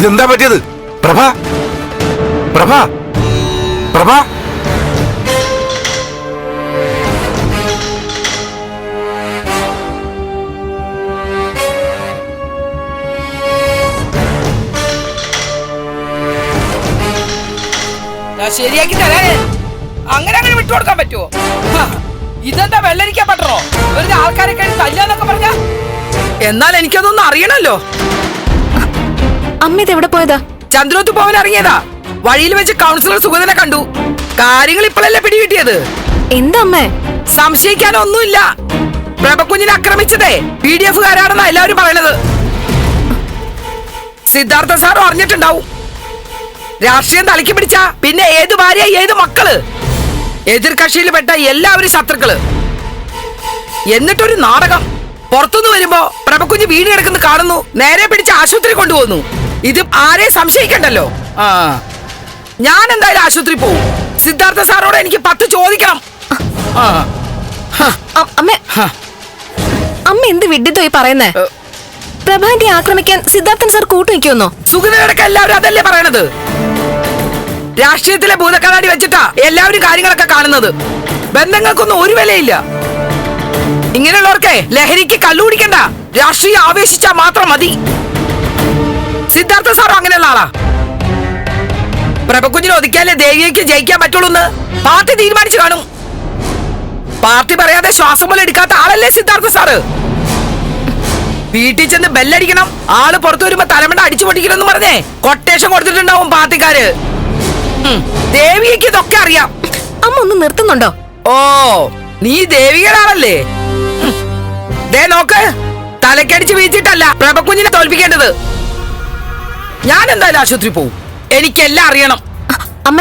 ഇതെന്താ പറ്റിയത്? പ്രഭ? പ്രഭ? പ്രഭ? ശരിയാക്കി തരാനേ അങ്ങനെ അങ്ങനെ വിട്ടുകൊടുക്കാൻ പറ്റുമോ ഹാ, ഇതെന്താ വെള്ളരിക്കാൻ പറ്റണോ ഒരു ആൾക്കാരെ കഴിഞ്ഞ് തല്ലാന്നൊക്കെ പറഞ്ഞ? എന്നാൽ എനിക്കതൊന്നും അറിയണല്ലോ. അമ്മ ഇത് എവിടെ പോയതാ? ചന്ദ്രോത്ത് പോവാൻ ഇറങ്ങിയതാ. വഴിയിൽ വെച്ച് കൗൺസിലർ സുഗതനെ കണ്ടു. കാര്യങ്ങൾ ഇപ്പോഴല്ലേ പിടികിട്ടിയത്? എന്താ അമ്മേ? സംശയിക്കാനൊന്നുമില്ല. പ്രഭക്കുഞ്ഞിനെ ആക്രമിച്ചതേ. പി ഡി എഫുകാരാണെന്നാ എല്ലാവരും പറയണത്. സിദ്ധാർത്ഥ സാർ അറിഞ്ഞിട്ടുണ്ടാവും രാഷ്ട്രീയം തലക്കി പിടിച്ച പിന്നെ ഏത് ഭാര്യ ഏത് മക്കൾ? എതിർ കക്ഷിയിൽ പെട്ട എല്ലാവരും ശത്രുക്കൾ. എന്നിട്ടൊരു നാടകം. പുറത്തുനിന്ന് വരുമ്പോ പ്രഭക്കുഞ്ഞ് വീട് കിടക്കുന്ന കാണുന്നു. നേരെ പിടിച്ച് ആശുപത്രി കൊണ്ടുപോകുന്നു. ഇത് ആരെ സംശയിക്കണ്ടല്ലോ? ആ. ഞാൻ എന്തായാലും ആശുപത്രി പോവും. സിദ്ധാർത്ഥ സാറോട് എനിക്ക് പത്ത് ചോദിക്കണം. ആ. അമ്മ. അമ്മ എന്ത് വിഡിത്തോ ഈ പറയുന്നേ? പ്രഭാന്റെ ആക്രമിക്കാൻ സിദ്ധാർത്ഥൻ സാർ കൂട്ടു നിൽക്കുമെന്നോ? സുഗതയോടൊക്കെ എല്ലാവരും അതല്ലേ പറയണത്? രാഷ്ട്രീയത്തിലെ ഭൂതക്കണ്ണാടി വെച്ചിട്ടാ എല്ലാവരും കാര്യങ്ങളൊക്കെ കാണുന്നത്. ബന്ധങ്ങൾക്കൊന്നും ഒരു വിലയില്ല. ഇങ്ങനെയുള്ളവർക്കെ ലഹരിക്ക് കള്ളുപിടിക്കണ്ട. രാഷ്ട്രീയം ആവേശിച്ചാ മാത്രം മതി. സിദ്ധാർത്ഥ സാറും അങ്ങനെയുള്ള ആളാ. പ്രഭക്കുഞ്ഞിനെ ഒതുക്കിയാലേ ദേവിയയ്ക്ക് ജയിക്കാൻ പറ്റുള്ളൂ എന്ന് പാർട്ടി തീരുമാനിച്ചു കാണും. പാർട്ടി പറയാതെ ശ്വാസം പോലെ എടുക്കാത്ത ആളല്ലേ സിദ്ധാർത്ഥ സാറ്? വീട്ടിൽ ചെന്ന് ബെല്ലടിക്കണം. ആൾ പുറത്തു വരുമ്പോ തലമണ്ട അടിച്ചു പൊട്ടിക്കണം എന്ന് പറഞ്ഞേ. കൊട്ടേഷൻ കൊടുത്തിട്ടുണ്ടാവും പാർട്ടിക്കാര്. ദേവിയയ്ക്ക് ഇതൊക്കെ അറിയാം. അമ്മ ഒന്ന് നിർത്തുന്നുണ്ടോ? ഓ നീ ദേവികരാണല്ലേ ആളല്ലേ ദേ നോക്ക്. തലക്കടിച്ച് വീഴ്ചിട്ടല്ല പ്രഭക്കുഞ്ഞിനെ തോൽപ്പിക്കേണ്ടത്. ഞാൻ എന്തായാലും ആശുപത്രി പോവും. എനിക്കെല്ലാം അറിയണം. അമ്മ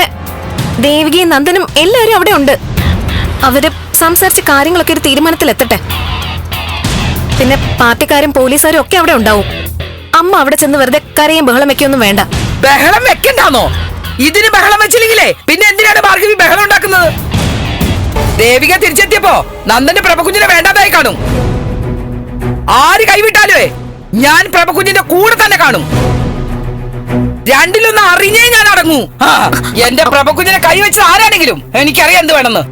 ദേവികയും നന്ദനും എല്ലാവരും അവിടെ ഉണ്ട്. അവർ സംസാരിച്ച കാര്യങ്ങളൊക്കെ ഒരു തീരുമാനത്തിൽ എത്തട്ടെ പിന്നെ പാർട്ടിക്കാരും പോലീസുകാരും ഒക്കെ അവിടെ ഉണ്ടാവും. അമ്മ അവിടെ ചെന്ന് വെറുതെ കരയും ബഹളം വെക്കൊന്നും വേണ്ട. ബഹളം വെക്കണ്ടാന്നോ? ഇതിന് ബഹളം വെച്ചില്ലെങ്കിലേ പിന്നെ എന്തിനാണ് ഭാർഗവി ബഹളം ഉണ്ടാക്കുന്നത്? ദേവിക തിരിച്ചെത്തിയപ്പോ നന്ദന്റെ പ്രഭകുഞ്ഞിനെ വേണ്ടാതായി കാണും. ആര് കൈവിട്ടാലേ ഞാൻ പ്രഭകുഞ്ഞിന്റെ കൂടെ തന്നെ കാണും. രണ്ടിലൊന്ന് അറിഞ്ഞേ ഞാൻ അടങ്ങൂ. എന്റെ പ്രഭകുഞ്ഞിനെ കൈവച്ചത് ആരാണെങ്കിലും എനിക്കറിയാം എന്ത് വേണമെന്ന്.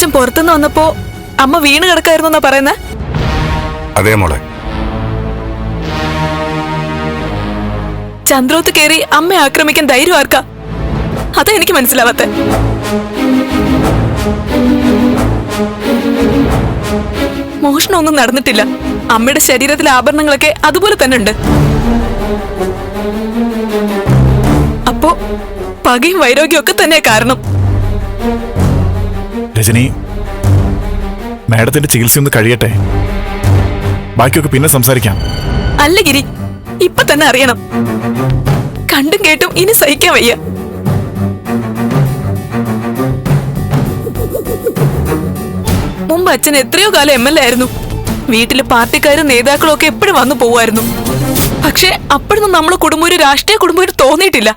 അച്ഛൻ പുറത്തുനിന്ന് വന്നപ്പോ അമ്മ വീണ് കിടക്കായിരുന്നു എന്നാ പറയുന്നേ? അതേ മോളെ. ചന്ദ്രോത്ത് കയറി അമ്മയെ ആക്രമിക്കാൻ ധൈര്യം ആർക്കാ? അതാ എനിക്ക് മനസ്സിലാവാത്ത. മോഷണമൊന്നും നടന്നിട്ടില്ല. അമ്മയുടെ ശരീരത്തിലെ ആഭരണങ്ങളൊക്കെ അതുപോലെ തന്നെ ഉണ്ട്. അപ്പോ പകയും വൈരോഗ്യമൊക്കെ തന്നെ കാരണം. രജനി മാഡത്തിന്റെ ചികിത്സ ഒന്ന് കഴിയട്ടെ. ബാക്കിയൊക്കെ പിന്നെ സംസാരിക്കാം. അല്ല ഗിരി ഇപ്പൊ തന്നെ അറിയണം. കണ്ടും കേട്ടും ഇനി സഹിക്കാൻ വയ്യ. മുമ്പ് അച്ഛൻ എത്രയോ കാലം എം എൽ എ ആയിരുന്നു. വീട്ടിലെ പാർട്ടിക്കാരും നേതാക്കളും ഒക്കെ എപ്പോഴും വന്നു പോവായിരുന്നു പക്ഷെ അപ്പോഴൊന്നും നമ്മളെ കുടുംബം ഒരു രാഷ്ട്രീയ കുടുംബം തോന്നിയിട്ടില്ല.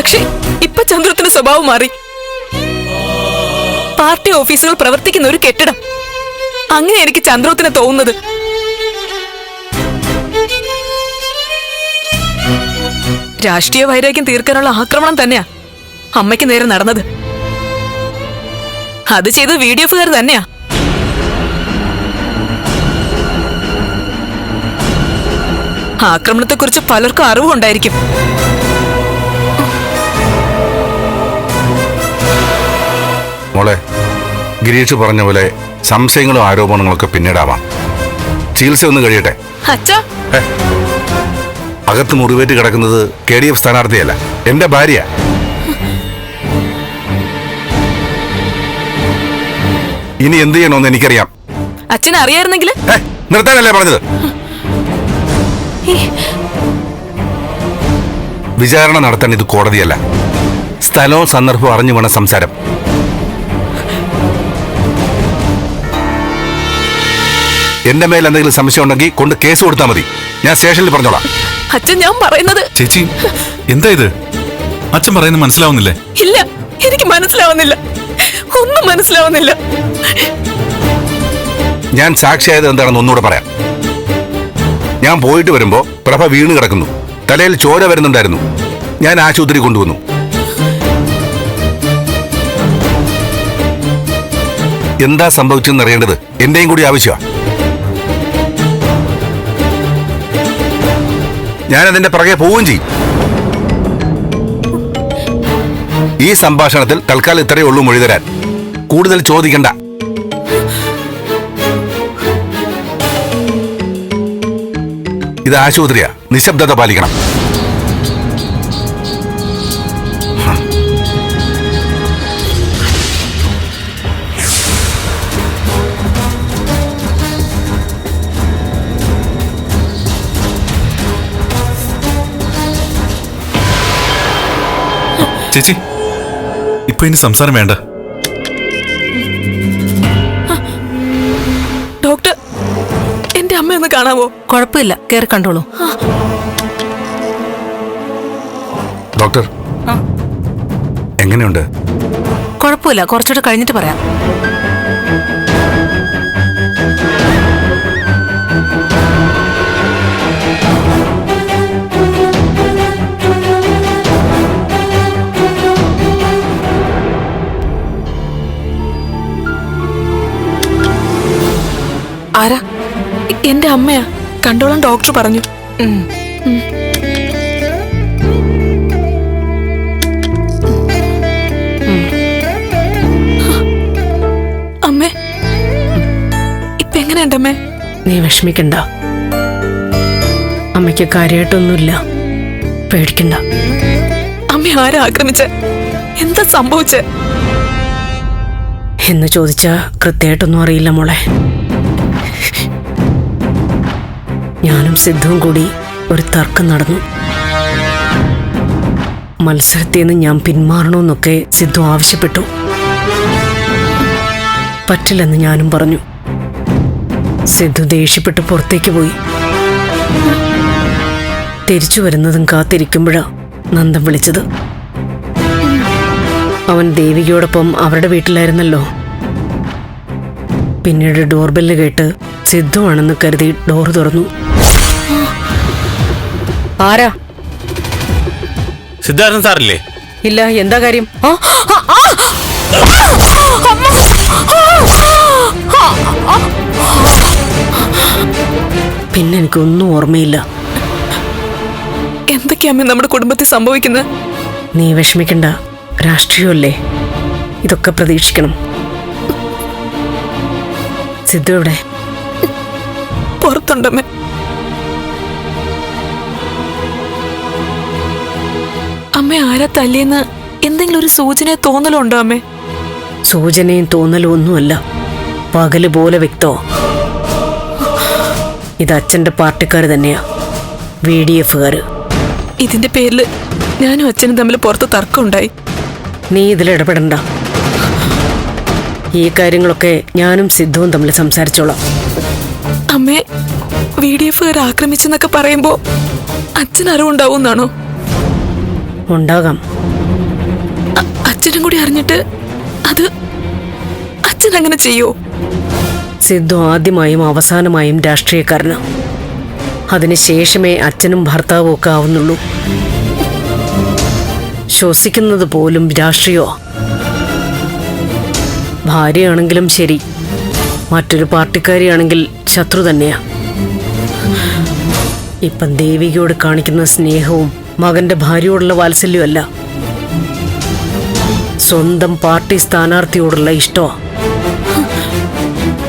പക്ഷെ ഇപ്പൊ ചന്ദ്രത്തിന്റെ സ്വഭാവം മാറി. പാർട്ടി ഓഫീസുകൾ പ്രവർത്തിക്കുന്ന ഒരു കെട്ടിടം. അങ്ങനെ എനിക്ക് ചന്ദ്രത്തിന് തോന്നുന്നത്. രാഷ്ട്രീയ വൈരാഗ്യം തീർക്കാനുള്ള ആക്രമണം തന്നെയാ അമ്മയ്ക്ക് നേരെ നടന്നത്. അത് ചെയ്തത് വി ഡി എഫുകാർ തന്നെയാ. ആക്രമണത്തെക്കുറിച്ച് പലർക്കും അറിവുണ്ടായിരിക്കും. മോളെ ഗിരീഷ് പറഞ്ഞ പോലെ സംശയങ്ങളും ആരോപണങ്ങളൊക്കെ പിന്നീടാവാം. ചികിത്സ ഒന്ന് കഴിയട്ടെ? അകത്ത് മുറിവേറ്റ് കിടക്കുന്നത് കെ ഡി എഫ് സ്ഥാനാർത്ഥിയല്ല എന്റെ ഭാര്യ. ഇനി എന്ത് ചെയ്യണമെന്ന് എനിക്കറിയാം. അച്ഛൻ അറിയായിരുന്നെങ്കിൽ നിർത്താനല്ലേ പറഞ്ഞത്? വിചാരണ നടത്താൻ ഇത് കോടതിയല്ല. സ്ഥലവും സന്ദർഭവും അറിഞ്ഞു വേണം സംസാരം. എന്റെ മേൽ എന്തെങ്കിലും സംശയം ഉണ്ടെങ്കിൽ കൊണ്ട് കേസ് കൊടുത്താൽ മതി. ഞാൻ സ്റ്റേഷനിൽ പറഞ്ഞോളാം. അച്ഛൻ ഞാൻ പറയുന്നത് ചേച്ചി എന്താ ഇത്? അച്ഛൻ പറയുന്നത് മനസ്സിലാവുന്നില്ലേ? ഇല്ല എനിക്ക് മനസ്സിലാവുന്നില്ല. ഒന്നും മനസ്സിലാവുന്നില്ല. ഞാൻ സാക്ഷിയായത് എന്താണെന്ന് ഒന്നുകൂടെ പറയാം. ഞാൻ പോയിട്ട് വരുമ്പോ പ്രഭ വീണ് കിടക്കുന്നു. തലയിൽ ചോര വരുന്നുണ്ടായിരുന്നു. ഞാൻ ആശുപത്രി കൊണ്ടുവന്നു. എന്താ സംഭവിച്ചെന്ന് അറിയേണ്ടത് എന്റെയും കൂടി ആവശ്യമാണ് ഞാൻ അതിന്റെ പുറകെ പോവുകയും ചെയ്യും. ഈ സംഭാഷണത്തിൽ തൽക്കാലം ഇത്രയേ ഉള്ളൂ മൊഴി തരാൻ കൂടുതൽ ചോദിക്കണ്ട. ഇത് ആശുപത്രിയാ. നിശബ്ദത പാലിക്കണം. ചേച്ചി ഇപ്പൊ ഇനി സംസാരം വേണ്ട. ഡോക്ടർ എന്റെ അമ്മ ഒന്ന് കാണാമോ കുഴപ്പമില്ല കയറി കണ്ടോളൂ. ഡോക്ടർ എങ്ങനെയുണ്ട്? കുഴപ്പമില്ല കുറച്ചുകൂടെ കഴിഞ്ഞിട്ട് പറയാം. ആരാ? എന്റെ അമ്മയാ. കണ്ടോളാൻ ഡോക്ടർ പറഞ്ഞു. അമ്മേ. ഇപ്പൊ എങ്ങനെയുണ്ടമ്മേ നീ വിഷമിക്കണ്ട. അമ്മയ്ക്ക് കാര്യമായിട്ടൊന്നുമില്ല പേടിക്കണ്ട. അമ്മ ആരാ ആക്രമിച്ച? എന്താ സംഭവിച്ചേ? എന്ന് ചോദിച്ചാ കൃത്യമായിട്ടൊന്നും അറിയില്ല മോളെ. സിദ്ധുവും കൂടി ഒരു തർക്കം നടന്നു. മത്സരത്തിൽ നിന്ന് ഞാൻ പിന്മാറണമെന്നൊക്കെ സിദ്ധു ആവശ്യപ്പെട്ടു. പറ്റില്ലെന്ന് ഞാനും പറഞ്ഞു. സിദ്ധു ദേഷ്യപ്പെട്ട് പുറത്തേക്ക് പോയി. തിരിച്ചു വരുന്നതും കാത്തിരിക്കുമ്പോഴാ നന്ദൻ വിളിച്ചത്. അവൻ ദേവികയോടൊപ്പം അവരുടെ വീട്ടിലായിരുന്നല്ലോ. പിന്നീട് ഡോർബെല്ല് കേട്ട് സിദ്ധുവാണെന്ന് കരുതി ഡോർ തുറന്നു. ആരാ? സിദ്ധാർത്ഥൻ സാറില്ലേ? ഇല്ല എന്താ കാര്യം! പിന്നെ എനിക്കൊന്നും ഓർമ്മയില്ല. എന്തൊക്കെയാ നമ്മുടെ കുടുംബത്തിൽ സംഭവിക്കുന്നത്? നീ വിഷമിക്കണ്ട രാഷ്ട്രീയമല്ലേ? ഇതൊക്കെ പ്രതീക്ഷിക്കണം. സിദ്ധു എവിടെ? പുറത്തുണ്ടമ്മേ. അമ്മ ആരാ തല്ലിയെന്ന്? എന്തെങ്കിലും ഒരു സൂചന തോന്നലുണ്ടോ അമ്മേ? സൂചനയും തോന്നലും ഒന്നുമല്ല. പകൽ പോലെ വ്യക്തോ ഇത് അച്ഛന്റെ പാർട്ടിക്കാർ തന്നെയാ. വി ഡി എഫുകാര് ഇതിന്റെ പേരിൽ ഞാനും അച്ഛനും തമ്മിൽ പുറത്ത് തർക്കമുണ്ടായി. നീ ഇതിൽ ഇടപെടണ്ട. ഈ കാര്യങ്ങളൊക്കെ ഞാനും സിദ്ധുവും തമ്മിൽ സംസാരിച്ചോളാം. അമ്മേ വി ഡി എഫുകാർ ആക്രമിച്ചെന്നൊക്കെ പറയുമ്പോ അച്ഛൻ അറിവുണ്ടാവും എന്നാണോ ഉണ്ടാകാം. അച്ഛനും കൂടി അറിഞ്ഞിട്ട് അത് അച്ഛൻ അങ്ങനെ ചെയ്യോ? സിദ്ധു ആദ്യമായും അവസാനമായും രാഷ്ട്രീയക്കാരന്. അതിനുശേഷമേ അച്ഛനും ഭർത്താവും ഒക്കെ ആവുന്നുള്ളൂ. ശ്വസിക്കുന്നത് പോലും രാഷ്ട്രീയോ ഭാര്യയാണെങ്കിലും ശരി. മറ്റൊരു പാർട്ടിക്കാരിയാണെങ്കിൽ ശത്രു തന്നെയാ. ഇപ്പം ദേവികയോട് കാണിക്കുന്ന സ്നേഹവും മകന്റെ ഭാര്യയോടുള്ള വാത്സല്യമല്ല. സ്വന്തം പാർട്ടി സ്ഥാനാർത്ഥിയോടുള്ള ഇഷ്ടമാ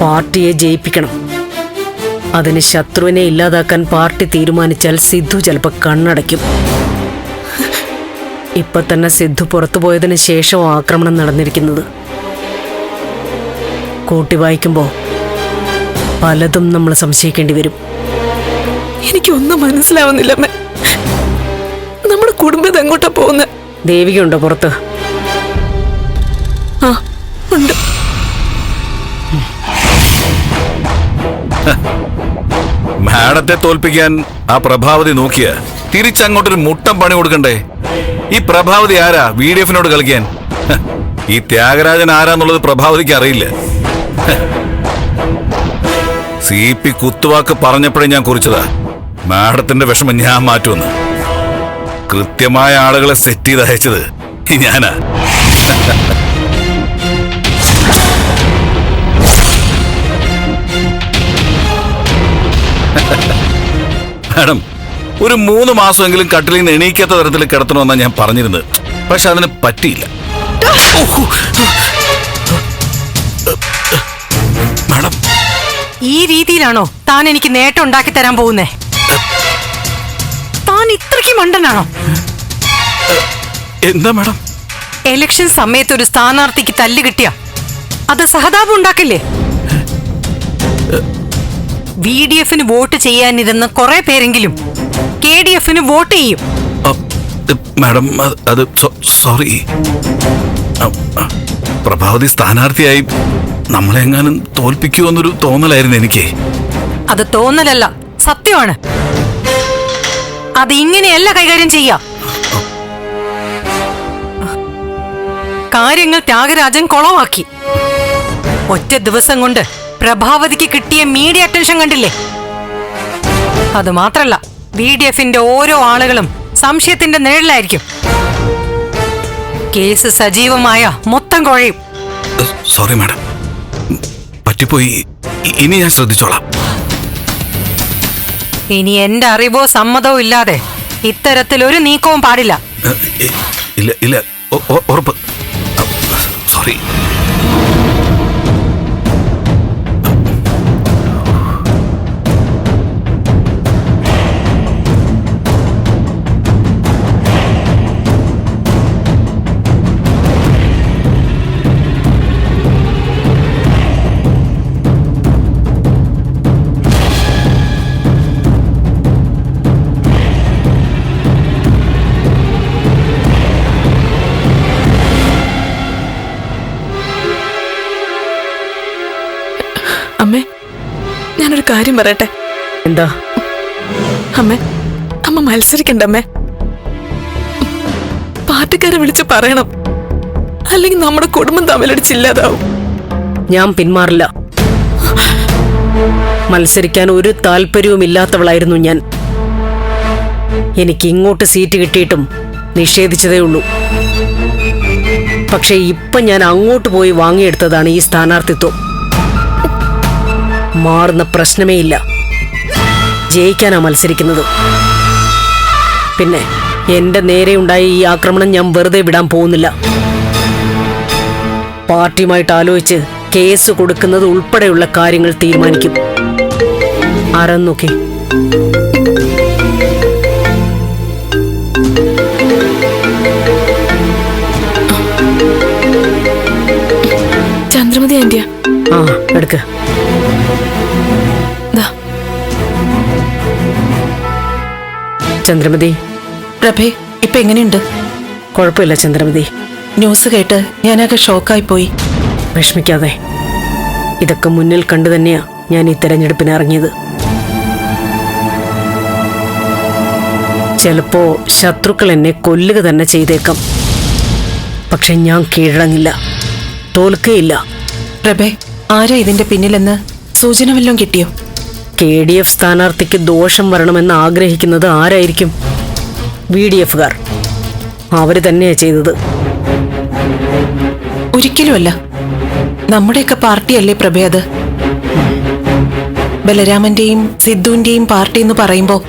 പാർട്ടിയെ ജയിപ്പിക്കണം. അതിന് ശത്രുവിനെ ഇല്ലാതാക്കാൻ പാർട്ടി തീരുമാനിച്ചാൽ സിദ്ധു ചിലപ്പോൾ കണ്ണടയ്ക്കും. ഇപ്പൊ തന്നെ സിദ്ധു പുറത്തുപോയതിനു ശേഷം ആക്രമണം നടന്നിരിക്കുന്നത്. കൂട്ടി വായിക്കുമ്പോ പലതും നമ്മൾ സംശയിക്കേണ്ടി വരും. എനിക്കൊന്നും മനസ്സിലാവുന്നില്ല കുടുംബം എങ്ങോട്ടാ പോകുന്നത് ദേവികയുണ്ടോ പുറത്ത്? ആ ഉണ്ട്. മാഡത്തെ തോൽപ്പിക്കാൻ ആ പ്രഭാവതി നോക്കിയ. തിരിച്ചങ്ങോട്ടൊരു മുട്ടം പണി കൊടുക്കണ്ടേ? ഈ പ്രഭാവതി ആരാ? വി ഡി എഫിനോട് കളിക്കാൻ. ഈ ത്യാഗരാജൻ ആരാന്നുള്ളത് പ്രഭാവതിക്ക് അറിയില്ല. സി പി കുത്തുവാക്ക് പറഞ്ഞപ്പോഴേ ഞാൻ കുറിച്ചതാ. മാഡത്തിന്റെ വിഷമം ഞാൻ മാറ്റുമെന്ന്. കൃത്യമായ ആളുകളെ സെറ്റ് ചെയ്ത് അയച്ചത് ഞാനാ. മാഡം ഒരു മൂന്ന് മാസമെങ്കിലും കട്ടിലിൽ നിന്ന് എണീക്കാത്ത തരത്തിൽ കിടത്തണമെന്നാണ് ഞാൻ പറഞ്ഞിരുന്നത്. പക്ഷെ അതിന് പറ്റിയില്ല. മാഡം. ഈ രീതിയിലാണോ താൻ എനിക്ക് നേട്ടം ഉണ്ടാക്കി തരാൻ പോകുന്നേ? മണ്ടനാണോ? എന്താ മാഡം? എലക്ഷൻ സമയത്ത് ഒരു സ്ഥാനാർത്ഥിക്ക് തല്ല് കിട്ടിയ? അത് സഹതാപം ഉണ്ടാക്കില്ലേ? വി ഡി എഫിന് വോട്ട് ചെയ്യാനിരുന്ന കുറെ പേരെങ്കിലും കെ ഡി എഫിന് വോട്ട് ചെയ്യും. മാഡം അത് സോറി പ്രഭാവതി സ്ഥാനാർത്ഥിയായി നമ്മളെങ്ങാനും തോൽപ്പിക്കുമെന്നൊരു തോന്നലായിരുന്നു എനിക്ക്. അത് തോന്നലല്ല സത്യമാണ്. അത് ഇങ്ങനെയല്ല കൈകാര്യം ചെയ്യാ. കാര്യങ്ങൾ ത്യാഗരാജൻ കൊളവാക്കി. ഒറ്റ ദിവസം കൊണ്ട് പ്രഭാവതിക്ക് കിട്ടിയ മീഡിയ അറ്റൻഷൻ കണ്ടില്ലേ? അത് മാത്രല്ല ബി ഡി എഫിന്റെ ഓരോ ആളുകളും സംശയത്തിന്റെ നിഴലായിരിക്കും കേസ് സജീവമായ മൊത്തം കുഴയും. Sorry madam. പറ്റിപ്പോയി. ഇനി ഞാൻ ശ്രദ്ധിച്ചോളാം. ഇനി എന്റെ അറിവോ സമ്മതവും ഇല്ലാതെ ഇത്തരത്തിൽ ഒരു നീക്കവും പാടില്ല. ഇല്ല ഇല്ല ഉറപ്പ്. സോറി കാര്യം പറയട്ടെ. എന്താ? അമ്മേ അമ്മ മത്സരിക്കണ്ട അമ്മേ. പാർട്ടിക്കാരെ വിളിച്ച് പറയണം. അല്ലെങ്കിൽ നമ്മുടെ കുടുംബം തമ്മിലടിച്ചില്ലാതാവും. ഞാൻ പിന്മാറില്ല. മത്സരിക്കാൻ ഒരു താല്പര്യവും ഇല്ലാത്തവളായിരുന്നു ഞാൻ. എനിക്ക് ഇങ്ങോട്ട് സീറ്റ് കിട്ടിയിട്ടും നിഷേധിച്ചതേ ഉള്ളൂ. പക്ഷെ ഇപ്പൊ ഞാൻ അങ്ങോട്ട് പോയി വാങ്ങിയെടുത്തതാണ് ഈ സ്ഥാനാർത്ഥിത്വം. മാറുന്ന പ്രശ്നമേ ഇല്ല ജയിക്കാനാ മത്സരിക്കുന്നത്. പിന്നെ എന്റെ നേരെ ഉണ്ടായ ഈ ആക്രമണം ഞാൻ വെറുതെ വിടാൻ പോകുന്നില്ല. പാർട്ടിയുമായിട്ട് ആലോചിച്ച് കേസ് കൊടുക്കുന്നത് ഉൾപ്പെടെയുള്ള കാര്യങ്ങൾ തീരുമാനിക്കും. അറന്നൊക്കെ നോക്കി ചന്ദ്രമതി ആന്റിയ. ആ എടുക്ക. ചന്ദ്രമതി. പ്രഭേ ഇപ്പൊ എങ്ങനെയുണ്ട്? കുഴപ്പമില്ല ചന്ദ്രമതി. ന്യൂസ് കേട്ട് ഞാനാകെ ഷോക്കായി പോയി. വിഷമിക്കാതെ. ഇതൊക്കെ മുന്നിൽ കണ്ടു തന്നെയാ ഞാൻ ഈ തെരഞ്ഞെടുപ്പിന് ഇറങ്ങിയത്. ചിലപ്പോ ശത്രുക്കൾ എന്നെ കൊല്ലുക തന്നെ ചെയ്തേക്കാം. പക്ഷെ ഞാൻ കീഴടങ്ങില്ല. തോൽക്കുകയില്ല പ്രഭേ ആരാ ഇതിന്റെ പിന്നിലെന്ന് സൂചന വല്ലതും കിട്ടിയോ? കെ ഡി എഫ് സ്ഥാനാർത്ഥിക്ക് ദോഷം വരണമെന്ന് ആഗ്രഹിക്കുന്നത് ആരായിരിക്കും? V D എഫുകാർ. അവർ തന്നെയാ ചെയ്തത്. ഒരിക്കലുമല്ല. നമ്മുടെയൊക്കെ പാർട്ടിയല്ലേ പ്രഭേ അത്? ബലരാമന്റെയും സിദ്ധുവിന്റെയും പാർട്ടി എന്ന് പറയുമ്പോ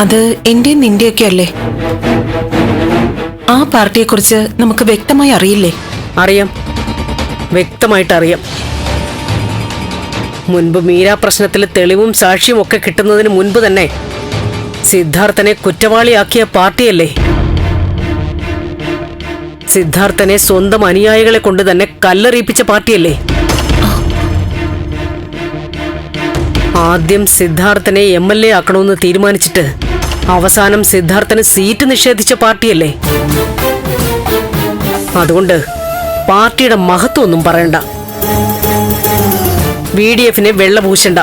അത് എന്റെയും നിന്റെയൊക്കെ അല്ലേ? ആ പാർട്ടിയെക്കുറിച്ച് നമുക്ക് വ്യക്തമായി അറിയില്ലേ? അറിയാം. വ്യക്തമായിട്ട് അറിയാം. മുൻപ് മീര പ്രശ്നത്തിൽ തെളിവും സാക്ഷിയും ഒക്കെ കിട്ടുന്നതിന് മുൻപ് തന്നെ സിദ്ധാർത്ഥനെ കുറ്റവാളിയാക്കിയ പാർട്ടിയല്ലേ? സിദ്ധാർത്ഥനെ സ്വന്തം അനുയായികളെ കൊണ്ട് തന്നെ കല്ലെറിയിപ്പിച്ച പാർട്ടിയല്ലേ? ആദ്യം സിദ്ധാർത്ഥനെ എം എൽ എ ആക്കണമെന്ന് തീരുമാനിച്ചിട്ട് അവസാനം സിദ്ധാർത്ഥന് സീറ്റ് നിഷേധിച്ച പാർട്ടിയല്ലേ? അതുകൊണ്ട് പാർട്ടിയുടെ മഹത്വം ഒന്നും പറയണ്ട. ബി ഡി എഫിനെ വെള്ളപൂശണ്ട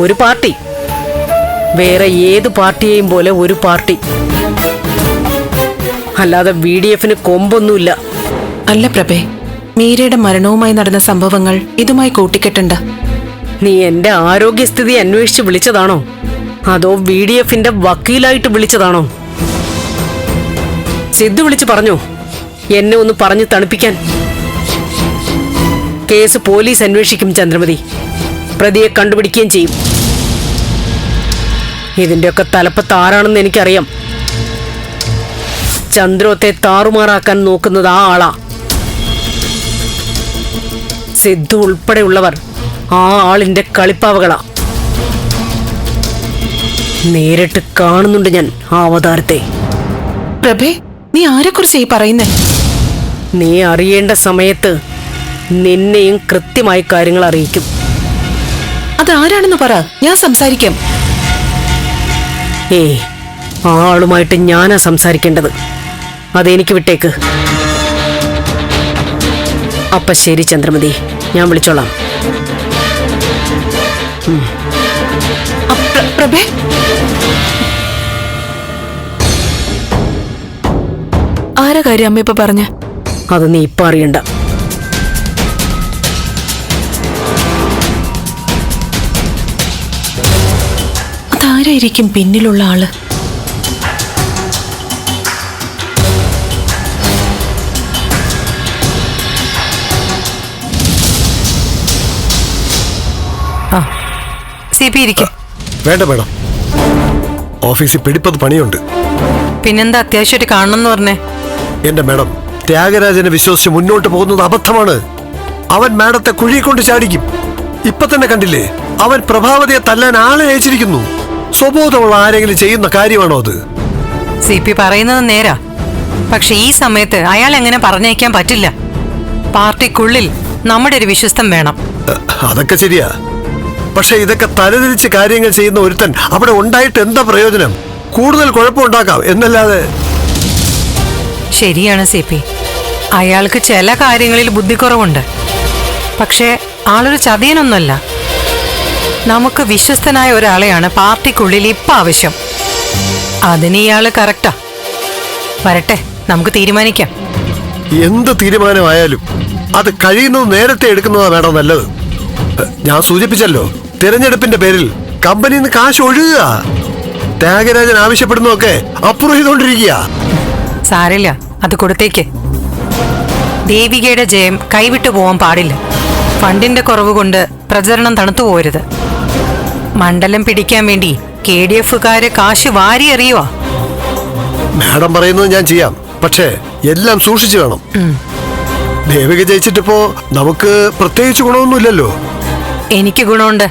ഒരു പാർട്ടി. വേറെ ഏത് പാർട്ടിയെയും പോലെ ഒരു പാർട്ടി. അല്ലാതെ ബി ഡി എഫിന് കൊമ്പൊന്നുമില്ല. അല്ല പ്രഭേ മീരയുടെ മരണവുമായി നടന്ന സംഭവങ്ങൾ ഇതുമായി കൂട്ടിക്കെട്ടണ്ട. നീ എന്റെ ആരോഗ്യസ്ഥിതി അന്വേഷിച്ച് വിളിച്ചതാണോ? അതോ ബി ഡി എഫിന്റെ വക്കീലായിട്ട് വിളിച്ചതാണോ? സിദ്ധു വിളിച്ചു പറഞ്ഞോ. എന്നെ ഒന്ന് പറഞ്ഞു തണുപ്പിക്കാൻ. കേസ് പോലീസ് അന്വേഷിക്കും ചന്ദ്രമതി. പ്രതിയെ കണ്ടുപിടിക്കുകയും ചെയ്യും. ഇതിന്റെയൊക്കെ തലപ്പത്ത് ആരാണെന്ന് എനിക്കറിയാം. ചന്ദ്രോത്തെ താറുമാറാക്കാൻ നോക്കുന്നത് ആ ആളാ. സിദ്ധു ഉൾപ്പെടെയുള്ളവർ ആ ആളിന്റെ കളിപ്പാവകളാ. നേരിട്ട് കാണുന്നുണ്ട് ഞാൻ ആ അവതാരത്തെ. പ്രഭേ നീ ആരെക്കുറിച്ച് ഈ പറയുന്നേ? നീ അറിയേണ്ട സമയത്ത് നിന്നെയും കൃത്യമായി കാര്യങ്ങൾ അറിയിക്കും. അതാരാണെന്ന് പറ. ഞാൻ സംസാരിക്കാം. ഏ ആ ആളുമായിട്ട് ഞാനാ സംസാരിക്കേണ്ടത്. അതെനിക്ക് വിട്ടേക്ക്. അപ്പ ശരി ചന്ദ്രമതി. ഞാൻ വിളിച്ചോളാം. പ്രഭേ? ആരാ കാര്യം അമ്മ ഇപ്പൊ പറഞ്ഞ? അത് നീ ഇപ്പൊ അറിയണ്ട. അതാരായിരിക്കും പിന്നിലുള്ള ആൾ? വേണ്ട മേഡം. ഓഫീസിൽ പിടിപ്പത് പണിയുണ്ട്. പിന്നെന്താ അത്യാവശ്യമായിട്ട് കാണണം എന്ന് പറഞ്ഞേ? എന്റെ മേഡം ത്യാഗരാജനെ വിശ്വസിച്ച് മുന്നോട്ട് പോകുന്നത് അബദ്ധമാണ്. അവൻ മാഡത്തെ കുഴിയെ കൊണ്ട് ചാടിക്കും. ഇപ്പൊ തന്നെ കണ്ടില്ലേ അവൻ പ്രഭാവതിയെ തല്ലാൻ ആളെ അയച്ചിരിക്കുന്നു സ്വബോധമുള്ള ആരെങ്കിലും ചെയ്യുന്ന കാര്യമാണോ അത്? സി പി പറയുന്നത് നേരാ. പക്ഷെ ഈ സമയത്ത് അയാൾ എങ്ങനെ പറഞ്ഞേക്കാൻ പറ്റില്ല? പാർട്ടിക്കുള്ളിൽ നമ്മുടെ ഒരു വിശ്വസ്തം വേണം. അതൊക്കെ ശരിയാ. പക്ഷെ ഇതൊക്കെ തലതിരിച്ച് കാര്യങ്ങൾ ചെയ്യുന്ന ഒരുത്തൻ അവിടെ ഉണ്ടായിട്ട് എന്താ പ്രയോജനം? കൂടുതൽ കുഴപ്പമുണ്ടാക്കാം എന്നല്ലാതെ. ശരിയാണ് സി പി. അയാൾക്ക് ചില കാര്യങ്ങളിൽ ബുദ്ധിക്കുറവുണ്ട്. പക്ഷേ ആളൊരു ചതിയനൊന്നുമല്ല. നമുക്ക് വിശ്വസ്തനായ ഒരാളെയാണ് പാർട്ടിക്കുള്ളിൽ ഇപ്പം ആവശ്യം. അതിന് ഇയാൾ കറക്റ്റാ. വരട്ടെ നമുക്ക് തീരുമാനിക്കാം. എന്ത് തീരുമാനമായാലും അത് കഴിയുന്നത് നേരത്തെ എടുക്കുന്നതാ മേഡം നല്ലത്. ഞാൻ സൂചിപ്പിച്ചല്ലോ തിരഞ്ഞെടുപ്പിന്റെ പേരിൽ കമ്പനിയിൽ നിന്ന് കാശ് ഒഴുകുക. ത്യാഗരാജൻ ആവശ്യപ്പെടുന്നതൊക്കെ അപ്രൂവ് ചെയ്തുകൊണ്ടിരിക്കുക. സാരില്ല അത് കൊടുത്തേക്ക്. ദേവികയുടെ ജയം കൈവിട്ടു പോവാൻ പാടില്ല. ഫണ്ടിന്റെ കുറവ് കൊണ്ട് പ്രചരണം തണുത്തു പോരുത് മണ്ഡലം പിടിക്കാൻ വേണ്ടി കെ ഡി എഫുകാരെ കാശ് വാരി എറിയുവാ. മാഡം പറയുന്നത് ഞാൻ ചെയ്യാം. പക്ഷേ എല്ലാം സൂക്ഷിച്ചു വേണം. ദേവിക ജയിച്ചിട്ടിപ്പോ നമുക്ക് പ്രത്യേകിച്ച് ഗുണമൊന്നുമില്ലല്ലോ. എനിക്ക് ഗുണമുണ്ട്.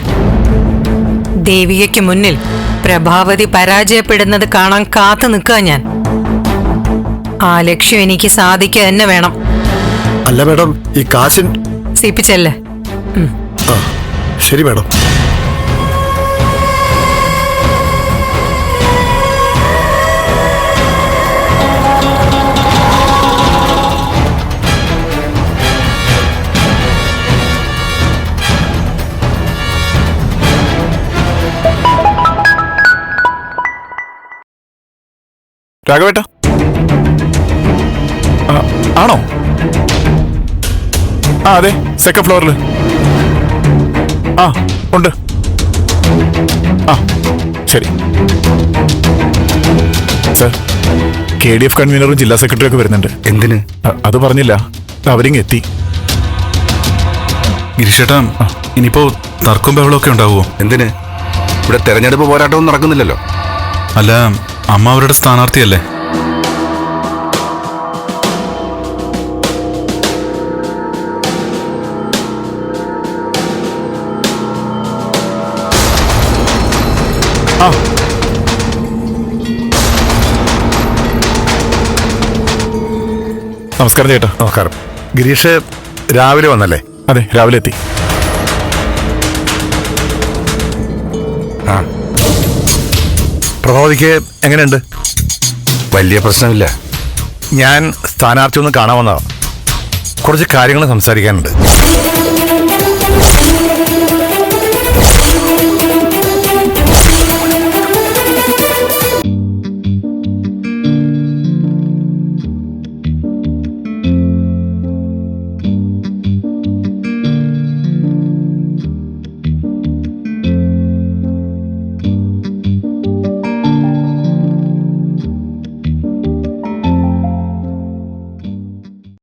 ദേവികയ്ക്ക് മുന്നിൽ പ്രഭാവതി പരാജയപ്പെടുന്നത് കാണാൻ കാത്തു നിൽക്കുക ഞാൻ. ആ ലക്ഷ്യം എനിക്ക് സാധിക്കുക തന്നെ വേണം. അല്ല മാഡം ഈ കാശിൻ സിപ്പിച്ചല്ലേ ശരി മാഡം. രാഘവേട്ട. ആ, ആണോ? ആ അതെ സെക്കൻഡ് ഫ്ലോറിൽ ആ ഉണ്ട്. ആ ശരി. സർ കെ ഡി എഫ് കൺവീനറും ജില്ലാ സെക്രട്ടറി ഒക്കെ വരുന്നുണ്ട്. എന്തിന്? അത് പറഞ്ഞില്ല. അവരിങ് എത്തി. ഗിരിശേട്ടാ ഇനിയിപ്പോ തർക്കവും ബഹളമൊക്കെ ഉണ്ടാവുമോ? എന്തിന്? ഇവിടെ തെരഞ്ഞെടുപ്പ് പോരാട്ടമൊന്നും നടക്കുന്നില്ലല്ലോ. അല്ല അമ്മ അവരുടെ സ്ഥാനാർത്ഥിയല്ലേ? നമസ്കാരം ചേട്ടാ. നമസ്കാരം. ഗിരീഷ് രാവിലെ വന്നല്ലേ? അതെ രാവിലെ എത്തി. ആ. പ്രഭാവതിക്ക് എങ്ങനെയുണ്ട്? വലിയ പ്രശ്നമില്ല. ഞാൻ സ്ഥാനാർത്ഥി ഒന്ന് കാണാൻ വന്നതാ. കുറച്ച് കാര്യങ്ങൾ സംസാരിക്കാനുണ്ട്.